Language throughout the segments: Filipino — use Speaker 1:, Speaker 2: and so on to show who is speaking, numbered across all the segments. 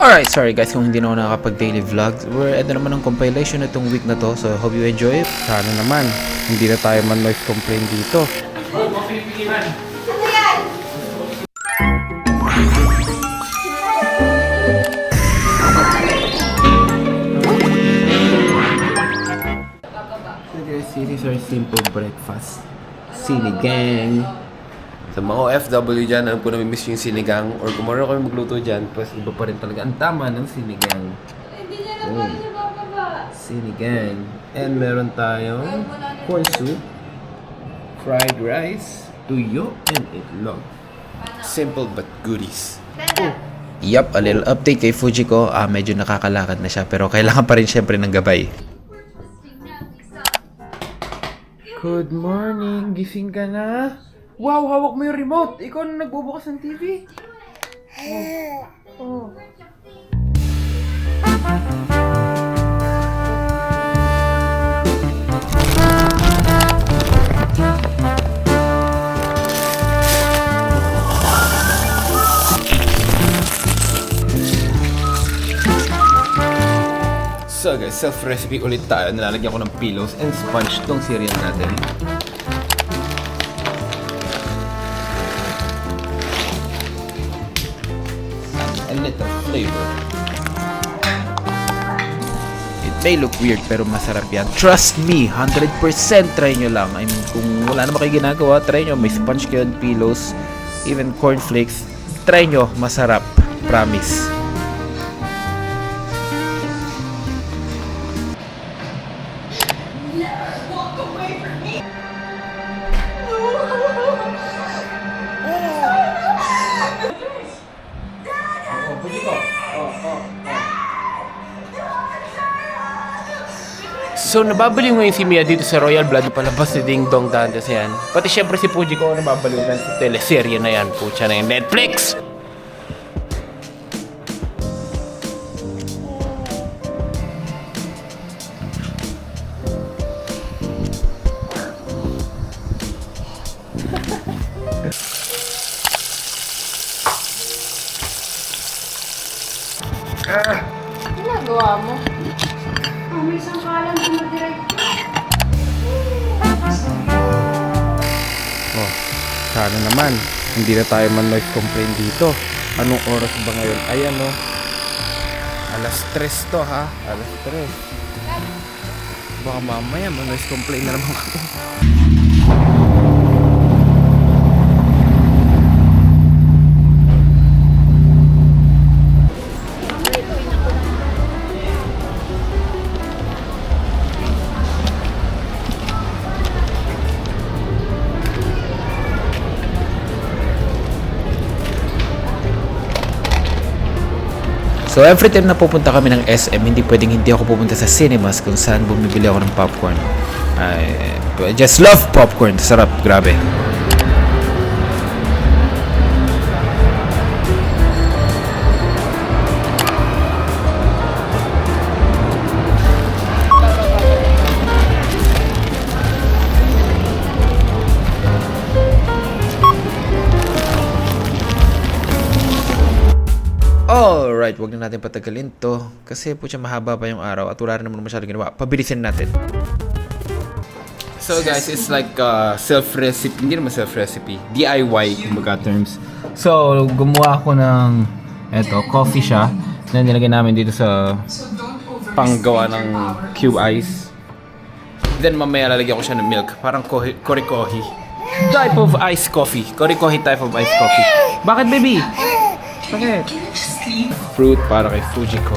Speaker 1: Alright, sorry guys kung hindi na ako nakakapag-daily vlogs. We're ito naman ang compilation itong week na to. So, hope you enjoy it.
Speaker 2: Sana naman, hindi na tayo man noise complain dito. Guys, this is our simple breakfast. Sinigang. Sa mga OFW dyan, alam ko namimiss yung sinigang. Or kung meron kami magluto dyan, pues iba pa rin talaga ang tama ng sinigang.
Speaker 3: Hindi niya na po siya bababa.
Speaker 2: Sinigang. And meron tayong corn soup, fried rice, tuyo, and itlog. Simple but goodies.
Speaker 1: Yup, a little update kay Fujiko. Ah, medyo nakakalakad na siya pero kailangan pa rin syempre ng gabay.
Speaker 2: Good morning! Gising ka na? Wow, hawak mo yung remote! Ikaw na nagbubukas ng TV! Oh. oh. So guys, self-recipe ulit tayo. Nilalagyan ko ng pillows and sponge tong cereal natin. A little flavor.
Speaker 1: It may look weird pero masarap yan. Trust me, 100% try nyo lang. I mean, kung wala naman kayo ginagawa, try nyo. May sponge and pillows, even cornflakes. Try nyo, masarap. Promise.
Speaker 2: So, nababaliw ngayon si Mia dito sa Royal Blood palabas ni Ding Dong Dantes yan. Pati syempre si Puji ko nababaliw na teleserye na yan. Pucha na yung Netflix! Sana naman. Hindi na tayo man noise complain dito. Anong oras ba ngayon? Ayan oh. Alas 3 to ha. Alas 3. Baka mamaya man noise complain na naman kami.
Speaker 1: So every time na pupunta kami ng SM, hindi pwedeng hindi ako pupunta sa cinemas kung saan bumibili ako ng popcorn. I, just love popcorn. Sarap, grabe. Alright, wag na natin patagalin to. Kasi po siya mahaba pa yung araw at wala rin naman masyadong ginawa. Pabilisin natin.
Speaker 2: So guys, it's like uh, self-recipe, hindi naman self-recipe, DIY kumbaga terms. So, gumawa ako ng eto, coffee siya na nilagay namin dito sa panggawa ng cube ice. Then mamaya lalagyan ko siya ng milk, parang kohi, kori-kohi. Type of iced coffee. Kori-kohi type of iced coffee. Bakit baby? Bakit? Fruit para kay Fujiko.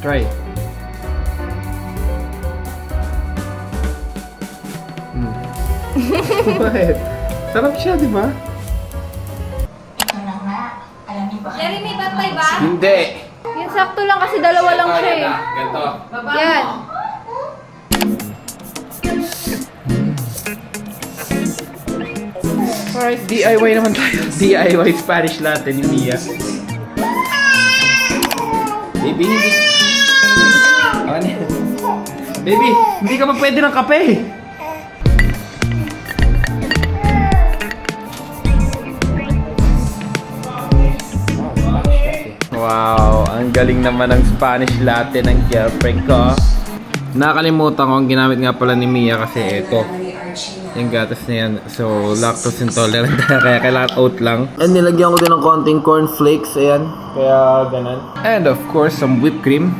Speaker 2: Try. Mm. Bakit? Sarap siya, di ba?
Speaker 4: Ito na nga. Alam niyo ba?
Speaker 3: Jerry, may bantay ba?
Speaker 2: Hindi.
Speaker 3: Yung sakto lang kasi dalawa lang siya eh.
Speaker 2: Ganito.
Speaker 3: Yan.
Speaker 2: Alright, DIY naman tayo. DIY Spanish latte ni Mia. Baby, hindi. Ah, ano? Baby, hindi ka pa pwede ng kape. Wow, ang galing naman ng Spanish latte ng girlfriend ko. Nakalimutan ko ang ginamit nga pala ni Mia kasi ito. Yung gatas na yan. So, lactose intolerant kaya kailangan oat lang. And nilagyan ko din ng konting cornflakes. Ayan. Kaya ganun. And of course, some whipped cream.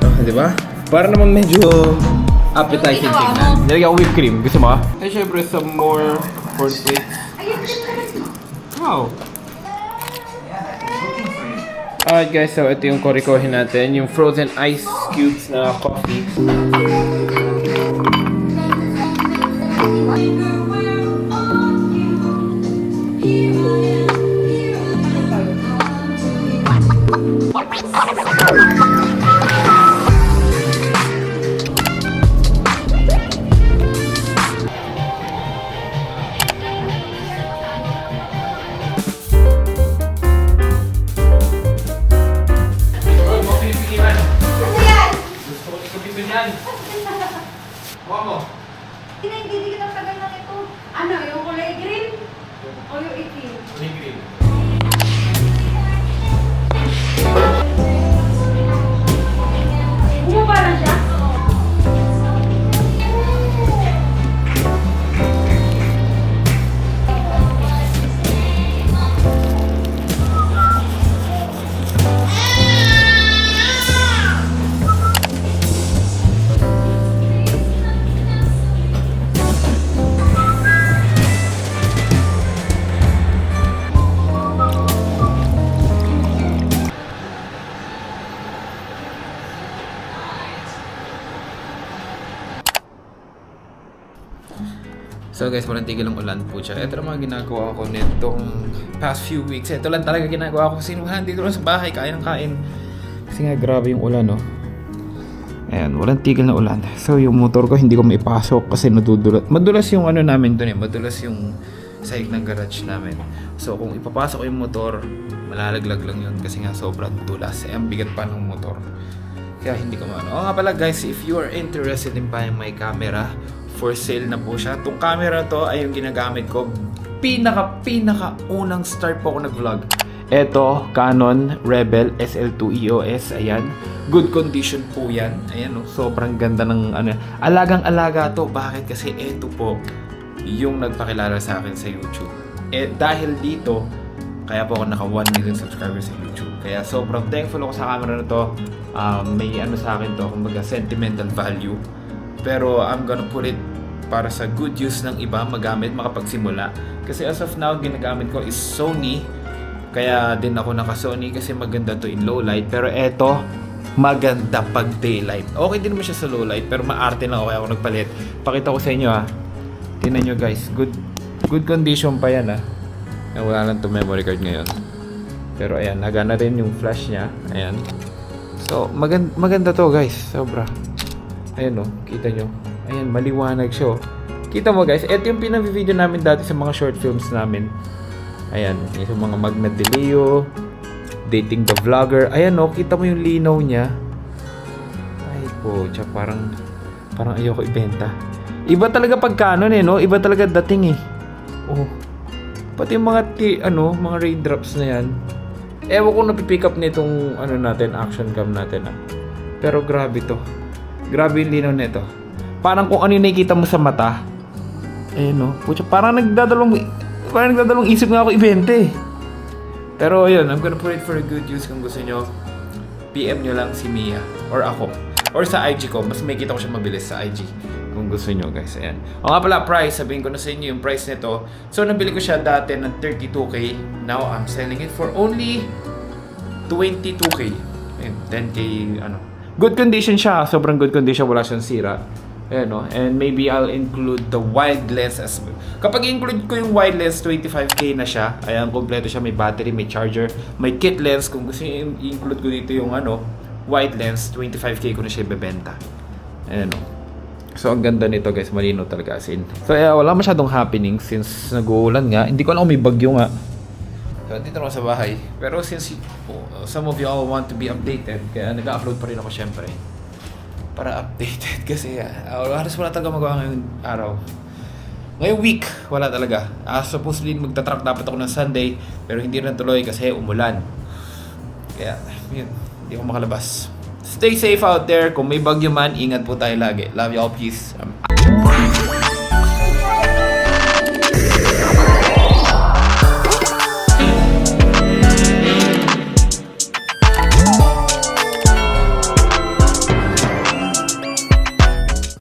Speaker 2: Oh, di ba? Para naman medyo appetizing tingnan. Nilagyan ko whipped cream. Gusto mo? And syempre, some more cornflakes. Wow. Alright guys, so ito yung korikohin natin. Yung frozen ice cubes na coffee.
Speaker 3: Hindi, hindi, hindi ka tagal na ito. Ano, yung kulay green? O yung itim? Bumaba na siya?
Speaker 2: So guys, walang tigil ang ulan po siya. Ito lang mga ginagawa ko nitong past few weeks. Ito lang talaga ginagawa ko kasi nung dito lang sa bahay, kain ng kain. Kasi nga grabe yung ulan, no? Ayan, walang tigil na ulan. So yung motor ko hindi ko maipasok kasi nadudulas. Madulas yung ano namin doon eh. Madulas yung sahig ng garage namin. So kung ipapasok ko yung motor, malalaglag lang yun kasi nga sobrang dulas. Eh, ang bigat pa ng motor. Kaya hindi ko maano. Oo nga pala guys, if you are interested in buying my camera, for sale na po siya. Itong camera to ay yung ginagamit ko. Pinaka, pinaka unang start po ako nag-vlog. Ito, Canon Rebel SL2 EOS. Ayan. Good condition po yan. Ayan, no? sobrang ganda ng ano. Alagang-alaga to. Bakit? Kasi ito po yung nagpakilala sa akin sa YouTube. Eh, dahil dito, kaya po ako naka 1 million subscribers sa YouTube. Kaya sobrang thankful ako sa camera na to. Um, may ano sa akin to, kumbaga sentimental value. Pero I'm gonna put it para sa good use ng iba magamit makapagsimula. Kasi as of now, ginagamit ko is Sony. Kaya din ako naka Sony kasi maganda to in low light. Pero eto, maganda pag daylight. Okay din naman siya sa low light pero maarte lang ako kaya ako nagpalit. Pakita ko sa inyo ha. Tingnan nyo guys, good good condition pa yan ha. Eh, wala lang to memory card ngayon. Pero ayan, nagana rin yung flash niya. Ayan. So, maganda, maganda to guys. Sobra. Ayan o, kita nyo. Ayan, maliwanag siya oh. Kita mo guys, ito yung pinag-video namin dati sa mga short films namin. Ayan, yung mga Magna de Leo, Dating the Vlogger. Ayan oh, kita mo yung linaw niya. Ay po, tsaka parang, parang ayoko ibenta. Iba talaga pag Canon eh, no? Iba talaga dating eh. Oh. Pati yung mga, ti, ano, mga raindrops na yan. Ewan ko napipick up nitong, ano natin, action cam natin ah. Pero grabe to. Grabe yung linaw nito. Parang kung ano yung nakikita mo sa mata. Eh no, putya, parang nagdadalawang parang nagdadalawang isip nga ako ibenta eh. Pero ayun, I'm gonna put it for a good use kung gusto nyo. PM nyo lang si Mia or ako. Or sa IG ko, mas may kita ko siya mabilis sa IG. Kung gusto nyo guys, ayan. O nga pala, price, sabihin ko na sa inyo yung price nito. So, nabili ko siya dati ng 32k. Now, I'm selling it for only 22k. Ayun, 10k, ano. Good condition siya. Sobrang good condition. Wala siyang sira. Ayan, no? And maybe I'll include the wide lens as well. Kapag include ko yung wide lens, 25k na siya. Ayan, kompleto siya. May battery, may charger, may kit lens. Kung gusto nyo i-include ko dito yung ano, wide lens, 25k ko na siya ibebenta. Ayan, no? So, ang ganda nito guys. Malino talaga as. So, eh, wala masyadong happening since nag-uulan nga. Hindi ko alam kung may bagyo nga. So, dito naman sa bahay. Pero since uh, some of you all want to be updated, kaya nag-upload pa rin ako syempre. Para updated kasi uh, halos wala talaga magawa ngayong araw. Ngayong week, wala talaga. Ah, supposedly magta-truck dapat ako ng Sunday, pero hindi rin tuloy kasi umulan. Kaya, yun, hindi ako makalabas. Stay safe out there. Kung may bagyo man, ingat po tayo lagi. Love y'all. Peace. Um,